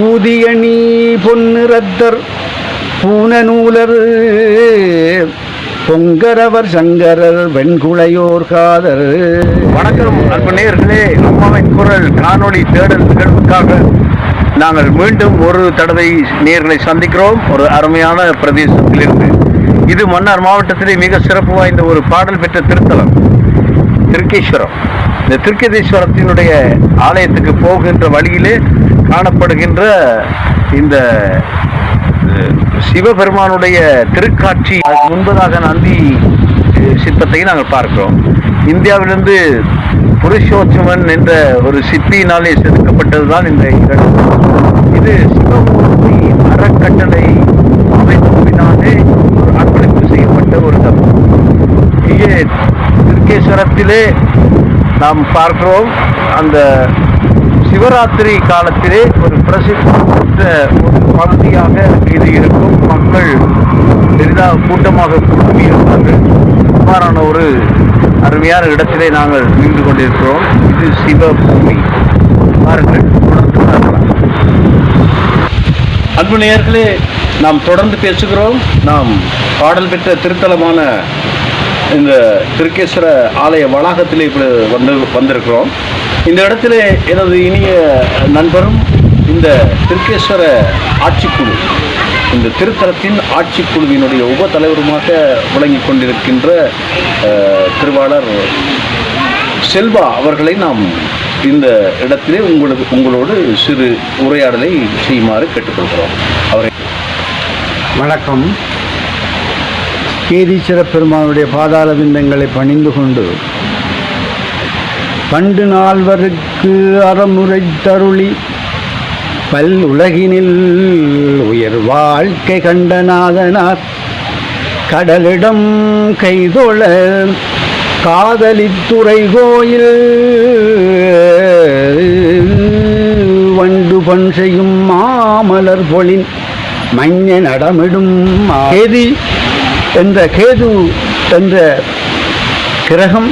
பூதியணி பொன்னிறத்தர் பூனநூலர் பொங்கரவர் சங்கரர் வெண்குளையோர் காதர். வணக்கம் அன்பு நேர்களே அம்மாவின் குரல் காணொளி தேடல் நிகழ்வுக்காக நாங்கள் மீண்டும் ஒரு தடவை நேர்களை சந்திக்கிறோம். ஒரு அருமையான பிரதேசத்திலிருந்து. இது மன்னார் மாவட்டத்திலே மிக சிறப்பு வாய்ந்த ஒரு பாடல் பெற்ற திருத்தலம் திருக்கேஸ்வரம். இந்த திருக்கேதீஸ்வரத்தினுடைய ஆலயத்துக்கு போகின்ற வழியிலே காணப்படுகின்ற இந்த சிவபெருமானுடைய திருக்காட்சி. முன்பதாக நந்தி சிற்பத்தையும் நாங்கள் பார்க்கிறோம். இந்தியாவிலிருந்து புருஷோத்தமன் என்ற ஒரு சிற்பியினாலே செதுக்கப்பட்டதுதான் இந்த இடம் இது சிவமூர்த்தி அறக்கட்டளை அமைப்பினாலே ஒரு அர்ப்பணிப்பு செய்யப்பட்ட ஒரு தலம். இங்கே திருக்கேஸ்வரத்திலே நாம் பார்க்கிறோம் அந்த சிவராத்திரி காலத்திலே ஒரு பிரசித்தி பெற்ற ஒரு பகுதியாக இது இருக்கும். மக்கள் பெரிதாக கூட்டமாக கூட்டி இருப்பார்கள் இவ்வாறான ஒரு அருமையான இடத்திலே நாங்கள் நின்று கொண்டிருக்கிறோம். இது சிவபூமி. பாருங்கள் தொடர்ந்து அன்பு நேயர்களே நாம் தொடர்ந்து பேசுகிறோம். நாம் பாடல் பெற்ற திருத்தலமான இந்த திருக்கேஸ்வர ஆலய வளாகத்திலே இப்படி வந்து வந்திருக்கிறோம். இந்த இடத்துல எனது இனிய நண்பரும் இந்த திருக்கேஸ்வர ஆட்சிக்குழு இந்த திருத்தலத்தின் ஆட்சிக்குழுவினுடைய உப தலைவருமாக விளங்கி கொண்டிருக்கின்ற திருவாளர் செல்வா அவர்களை நாம் இந்த இடத்திலே உங்களுக்கு உங்களோடு சிறு உரையாடலை செய்யுமாறு கேட்டுக்கொள்கிறோம். அவரை வணக்கம். கேதீஸ்வர பெருமானுடைய பாதாள பிந்தங்களை பணிந்து கொண்டு பண்டு நால்வருக்கு அறமுறை தருளி பல் உலகினில் உயர் வாழ்க்கை கண்டநாதனார் கடலிடம் கைதொழ காதலித்துறை கோயில் வண்டு பண் செய்யும் மாமலர் பொழின் மஞ்ச நடமிடும் மா- கேதி என்ற கேது என்ற கிரகம்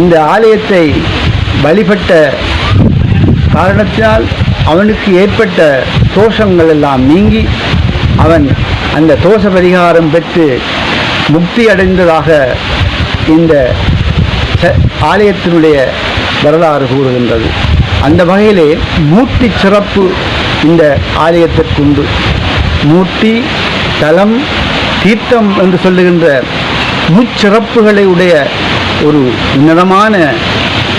இந்த ஆலயத்தை வழிபட்ட காரணத்தினால் அவனுக்கு ஏற்பட்ட தோஷங்கள் எல்லாம் நீங்கி அவன் அந்த தோஷ பரிகாரம் பெற்று முக்தி அடைந்ததாக இந்த ஆலயத்தினுடைய வரலாறு கூறுகின்றது. அந்த வகையிலே மூர்த்தி சிறப்பு இந்த ஆலயத்திற்குண்டு. மூர்த்தி தலம் தீர்த்தம் என்று சொல்லுகின்ற முச்சிறப்புகளை உடைய ஒரு உன்னதமான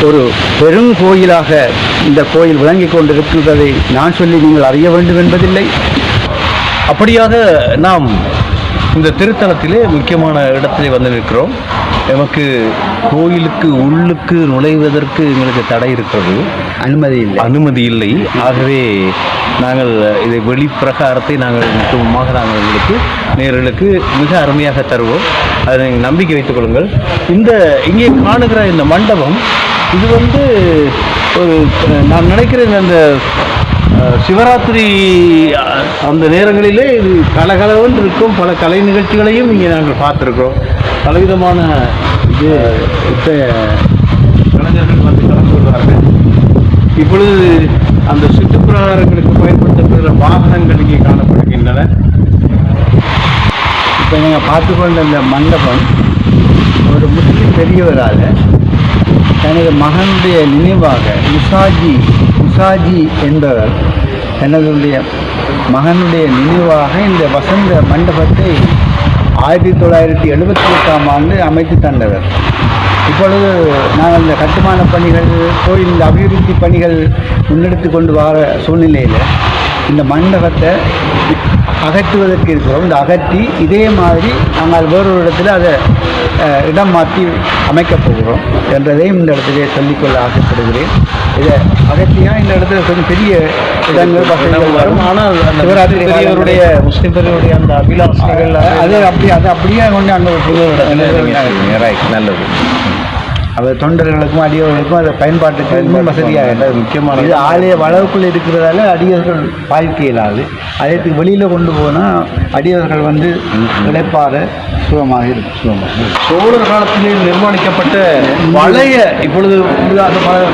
ஒரு பெருங்கோயிலாக இந்த கோயில் விளங்கிக் கொண்டிருக்கின்றதை நான் சொல்லி நீங்கள் அறிய வேண்டும் என்பதில்லை. அப்படியாக நாம் இந்த திருத்தலத்திலே முக்கியமான இடத்திலே வந்து நிற்கிறோம் நமக்கு கோயிலுக்கு உள்ளுக்கு நுழைவதற்கு எங்களுக்கு தடை இருக்கிறது. அனுமதி இல்லை. அனுமதி இல்லை. ஆகவே நாங்கள் இதை வெளிப்பிரகாரத்தை நாங்கள் முக்கியமாக நாங்கள் உங்களுக்கு நேர்களுக்கு மிக அருமையாக தருவோம். அதை நீங்கள் நம்பிக்கை வைத்துக் கொள்ளுங்கள். இந்த இங்கே காணுகிற இந்த மண்டபம் இது வந்து ஒரு நான் நினைக்கிறேன் அந்த சிவராத்திரி அந்த நேரங்களிலே இது கலகலவென்று இருக்கும். பல கலை நிகழ்ச்சிகளையும் இங்கே நாங்கள் பார்த்துருக்கிறோம். பலவிதமான இது இப்போ கலைஞர்கள் வந்து கலந்து கொள்வார்கள். இப்பொழுது அந்த சுற்றுப்பிரகாரங்களுக்கு பயன்படுத்தப்படுகிற வாகனங்கள் இங்கே காணப்படுகின்றன. இப்போ நீங்கள் பார்த்து கொண்ட இந்த மண்டபம் ஒரு முஸ்லிம் பெரியவரால் தனது மகனுடைய நினைவாக முசாஜி முசாஜி என்பவர் தனதுடைய மகனுடைய நினைவாக இந்த வசந்த மண்டபத்தை ஆயிரத்தி தொள்ளாயிரத்தி எழுபத்தி எட்டாம் ஆண்டு அமைத்து தந்தவர். இப்பொழுது நாங்கள் இந்த கட்டுமான பணிகள் கோயில் இந்த அபிவிருத்தி பணிகள் முன்னெடுத்து கொண்டு வர சூழ்நிலையில் இந்த மண்டபத்தை அகற்றுவதற்கு இருக்கிறோம். இந்த அகற்றி இதே மாதிரி நாங்கள் வேறொரு இடத்துல அதை இடம் மாற்றி அமைக்கப் போகிறோம். என்றதையும் இந்த இடத்திலே சொல்லிக்கொள்ள ஆசைப்படுகிறேன். இதை அகற்றியா? இந்த இடத்துல கொஞ்சம் பெரிய இடங்கள் வசதிகள் வரும். ஆனால் சிவராத்திரி பெரியவருடைய முஸ்லிம் பெரியவருடைய அந்த அபிலாஷைகள் அது அப்படி அது அப்படியே கொண்டு அங்கே ஒரு புது நல்லது. அவர் தொண்டர்களுக்கும் அடியவர்களுக்கும் அதை பயன்பாட்டுக்கு வசதியாக அது முக்கியமான இது ஆலய வளவுக்குள் இருக்கிறதால அடியவர்கள் பாய்க்க இயலாது அதற்கு வெளியில் கொண்டு போனால் அடியவர்கள் வந்து இழைப்பார சுகமாக இருக்கும் சுகமாக. சோழர் காலத்திலே நிர்மாணிக்கப்பட்ட பழைய இப்பொழுது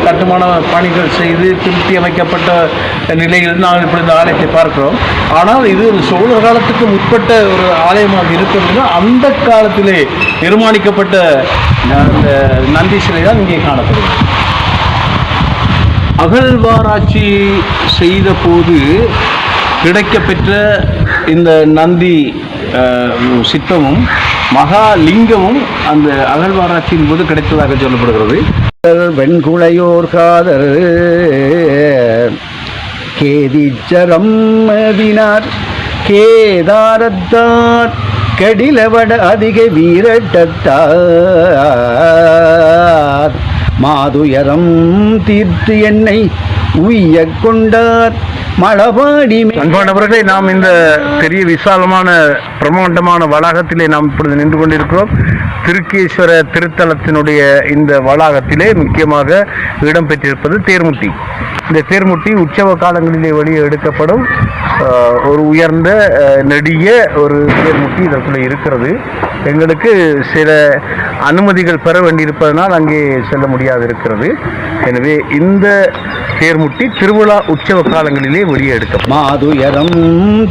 கட்டுமான பணிகள் செய்து திருத்தி அமைக்கப்பட்ட நிலையில் நாம் இப்படி இந்த ஆலயத்தை பார்க்கிறோம். ஆனால் இது ஒரு சோழர் காலத்துக்கு முற்பட்ட ஒரு ஆலயமாக இருக்கிறதுனா அந்த காலத்திலே நிர்மாணிக்கப்பட்ட நந்தி சிலை தான் இங்கே காணப்படுது அகழ்வாராய்ச்சி செய்த போது கிடைக்கப்பெற்ற இந்த நந்தி சித்தமும் மகாலிங்கமும் அந்த அகழ்வாராய்ச்சியின் போது கிடைத்ததாக சொல்லப்படுகிறது. வெண்குளையோர் காதர் கேதிச்சரம் மதினார் கேதாரத்தார் கடிலவட அதிக வீரட்டத்தார். மாதுயரம் தீர்த்து என்னை உய்ய கொண்டார். மழபாடி அன்பானவர்களே நாம் இந்த பெரிய விசாலமான பிரம்மாண்டமான வளாகத்திலே நாம் இப்பொழுது நின்று கொண்டிருக்கிறோம். திருக்கேஸ்வர திருத்தலத்தினுடைய இந்த வளாகத்திலே முக்கியமாக இடம்பெற்றிருப்பது தேர்முட்டி. இந்த தேர்முட்டி உற்சவ காலங்களிலே வெளியே எடுக்கப்படும் ஒரு உயர்ந்த நெடிய ஒரு தேர்முட்டி இதற்குள்ளே இருக்கிறது. எங்களுக்கு சில அனுமதிகள் பெற வேண்டியிருப்பதனால் அங்கே செல்ல முடியாது இருக்கிறது எனவே இந்த தேர்முட்டி திருவிழா உற்சவ காலங்களிலே வெளியே எடுக்கப்படும் மாதுயரம்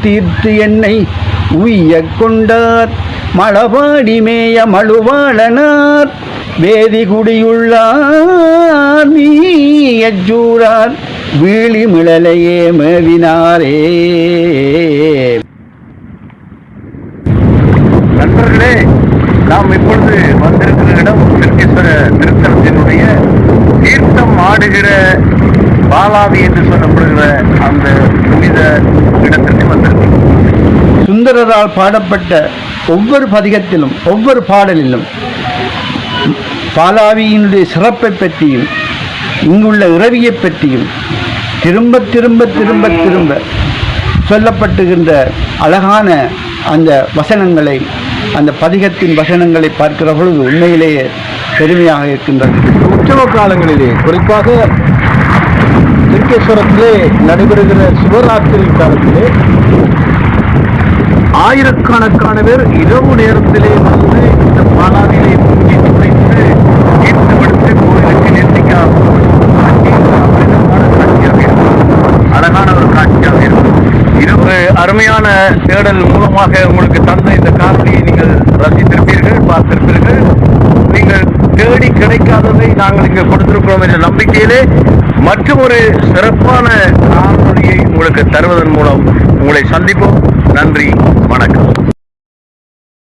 தீர்த்து என்னை உய்ய கொண்டார். மழபாடி மேய மழுவாளனார். வேதி குடியுள்ளார் நீயச்சூரார் வீழி மிளலையே மேவினாரே நண்பர்களே நாம் இப்பொழுது வந்திருக்கிற இடம் திருக்கேஸ்வர திருத்தலத்தினுடைய தீர்த்தம் ஆடுகிற பாலாவி என்று சொல்லப்படுகிற அந்த புனித இடத்திற்கு வந்திருக்கிறோம் சுந்தரரால் பாடப்பட்ட ஒவ்வொரு பதிகத்திலும் ஒவ்வொரு பாடலிலும் பாலாவியினுடைய சிறப்பை பற்றியும் இங்குள்ள இறவியை பற்றியும் திரும்ப திரும்ப திரும்ப திரும்ப சொல்லப்பட்டுகின்ற அழகான அந்த வசனங்களை அந்த பதிகத்தின் வசனங்களை பார்க்கிற பொழுது உண்மையிலேயே பெருமையாக இருக்கின்றது. உற்சவ காலங்களிலே குறிப்பாக திருக்கேஸ்வரத்திலே நடைபெறுகிற சிவராத்திரி காலத்திலே ஆயிரக்கணக்கான பேர் இரவு நேரத்திலே வந்து இந்த பாலாவிலே மூங்கி துடைத்து ஈர்த்து விடுத்து கோயிலுக்கு நேர்த்திக்காக அழகான ஒரு காட்சியாக இருக்கும். இது ஒரு அருமையான தேடல் மூலமாக உங்களுக்கு தந்த இந்த காணொலியை நீங்கள் ரசித்திருப்பீர்கள் பார்த்திருப்பீர்கள். நீங்கள் தேடி கிடைக்காததை நாங்கள் இங்கே கொடுத்திருக்கிறோம் என்ற நம்பிக்கையிலே மற்றும் ஒரு சிறப்பான காணொலியை உங்களுக்கு தருவதன் மூலம் உங்களை சந்திப்போம். நன்றி வணக்கம்.